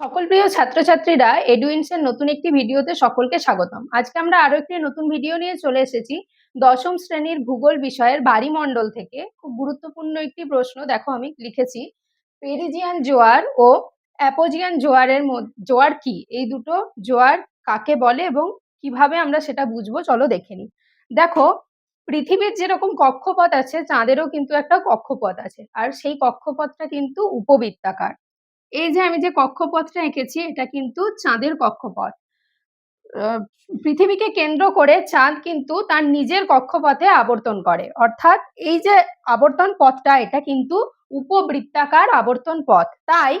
সকল প্রিয় ছাত্রছাত্রীরা এডুইন্সের নতুন একটি ভিডিওতে সকলকে স্বাগতম। আজকে আমরা আরও একটি নতুন ভিডিও নিয়ে চলে এসেছি দশম শ্রেণির ভূগোল বিষয়ের বাড়িমণ্ডল থেকে। খুব গুরুত্বপূর্ণ একটি প্রশ্ন, দেখো আমি লিখেছি। পেরিজিয়ান জোয়ার ও অ্যাপোজিয়ান জোয়ারের জোয়ার কি? এই দুটো জোয়ার কাকে বলে এবং কীভাবে আমরা সেটা বুঝব? চলো দেখে নিই। দেখো, পৃথিবীর যেরকম কক্ষপথ আছে, চাঁদেরও কিন্তু একটা কক্ষপথ আছে। আর সেই কক্ষপথটা কিন্তু উপবৃত্তাকার। এই যে আমি যে কক্ষপথটা এঁকেছি, এটা কিন্তু চাঁদের কক্ষপথ। পৃথিবীকে কেন্দ্র করে চাঁদ কিন্তু তার নিজের কক্ষপথে আবর্তন করে। অর্থাৎ এই যে আবর্তন পথটা, এটা কিন্তু উপবৃত্তাকার আবর্তন পথ। তাই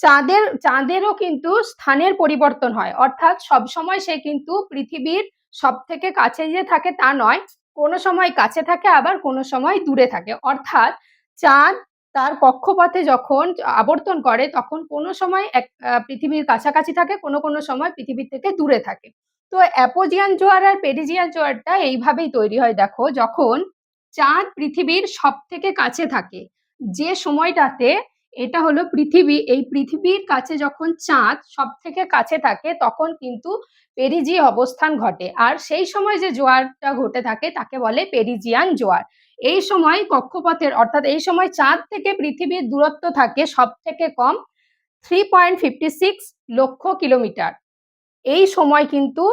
চাঁদের, চাঁদেরও কিন্তু স্থানের পরিবর্তন হয়। অর্থাৎ সব সময় সে কিন্তু পৃথিবীর সব থেকে কাছে যে থাকে তা নয়, কোনো সময় কাছে থাকে, আবার কোনো সময় দূরে থাকে। অর্থাৎ চাঁদ তার কক্ষপথে যখন আবর্তন করে, তখন কোনো সময় এক পৃথিবীর কাছাকাছি থাকে, কোনো কোনো সময় পৃথিবীর থেকে দূরে থাকে। তো অ্যাপোজিয়ান জোয়ার আর পেরিজিয়ান জোয়ারটা এইভাবেই তৈরি হয়। দেখো, যখন চাঁদ পৃথিবীর সব থেকে কাছে থাকে, যে সময়টাতে এটা হলো পৃথিবী। এই পৃথিবীর কাছে যখন চাঁদ সব থেকে কাছে থাকে, তখন কিন্তু পেরিজি অবস্থান ঘটে। আর সেই সময় যে জোয়ারটা ঘটে থাকে, তাকে বলে পেরিজিয়ান জোয়ার। এই সময় কক্ষপথের, অর্থাৎ এই সময় চাঁদ থেকে পৃথিবীর দূরত্ব থাকে সব থেকে কম three point fifty six lakh kilometre. এই সময় কিন্তু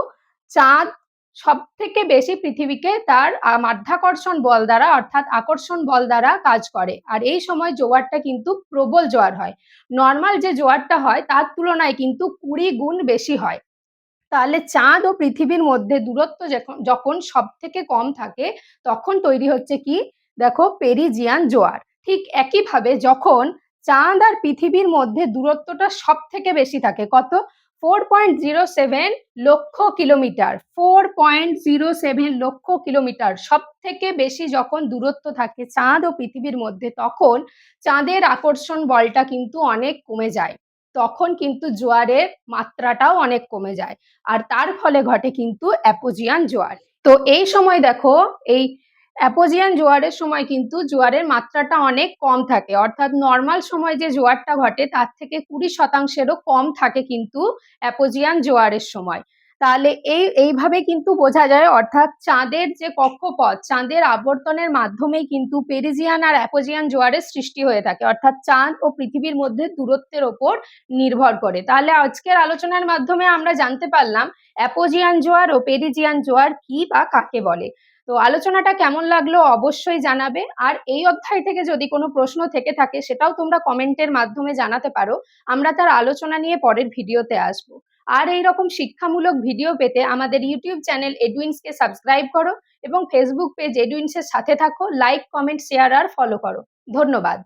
চাঁদ সব থেকে বেশি পৃথিবীকে তার মাধ্যাকর্ষণ বল দ্বারা, অর্থাৎ আকর্ষণ বল দ্বারা কাজ করে। আর এই সময় জোয়ারটা কিন্তু প্রবল জোয়ার হয়। নর্মাল যে জোয়ারটা হয়, তার তুলনায় কিন্তু কুড়ি গুণ বেশি হয়। তাহলে চাঁদ ও পৃথিবীর মধ্যে দূরত্ব যখন সব থেকে কম থাকে, তখন তৈরি হচ্ছে কি? দেখো, পেরিজিয়ান জোয়ার। ঠিক একইভাবে যখন চাঁদ আর পৃথিবীর মধ্যে দূরত্বটা সব থেকে বেশি থাকে, কত? Four point zero seven lakh kilometre four point zero seven lakh kilometre. সব থেকে বেশি যখন দূরত্ব থাকে চাঁদ ও পৃথিবীর মধ্যে, তখন চাঁদের আকর্ষণ বলটা কিন্তু অনেক কমে যায়। তখন কিন্তু জোয়ারের মাত্রাটাও অনেক কমে যায়। আর তার ফলে ঘটে কিন্তু অ্যাপোজিয়ান জোয়ার। তো এই সময় দেখো, এই অ্যাপোজিয়ান জোয়ারের সময় কিন্তু জোয়ারের মাত্রাটা অনেক কম থাকে। অর্থাৎ নর্মাল সময় যে জোয়ারটা ঘটে, তার থেকে কুড়ি শতাংশেরও কম থাকে কিন্তু অ্যাপোজিয়ান জোয়ারের সময়। তাহলে এই, এইভাবে কিন্তু বোঝা যায়, অর্থাৎ চাঁদের যে কক্ষপথ, চাঁদের আবর্তনের মাধ্যমেই কিন্তু পেরিজিয়ান আর অ্যাপোজিয়ান জোয়ারের সৃষ্টি হয়ে থাকে। অর্থাৎ চাঁদ ও পৃথিবীর মধ্যে দূরত্বের ওপর নির্ভর করে। তাহলে আজকের আলোচনার মাধ্যমে আমরা জানতে পারলাম অ্যাপোজিয়ান জোয়ার ও পেরিজিয়ান জোয়ার কি বা কাকে বলে। তো আলোচনাটা কেমন লাগল অবশ্যই জানাবে। আর এই অধ্যায় থেকে যদি কোনো প্রশ্ন থেকে থাকে, সেটাও তোমরা কমেন্টের মাধ্যমে জানাতে পারো। আমরা তার আলোচনা নিয়ে পরের ভিডিওতে আসব। আর এই রকম শিক্ষামূলক ভিডিও পেতে আমাদের ইউটিউব চ্যানেল এডুইন্সকে সাবস্ক্রাইব করো এবং ফেসবুক পেজ এডুইন্সের সাথে থাকো। লাইক, কমেন্ট, শেয়ার আর ফলো করো। ধন্যবাদ।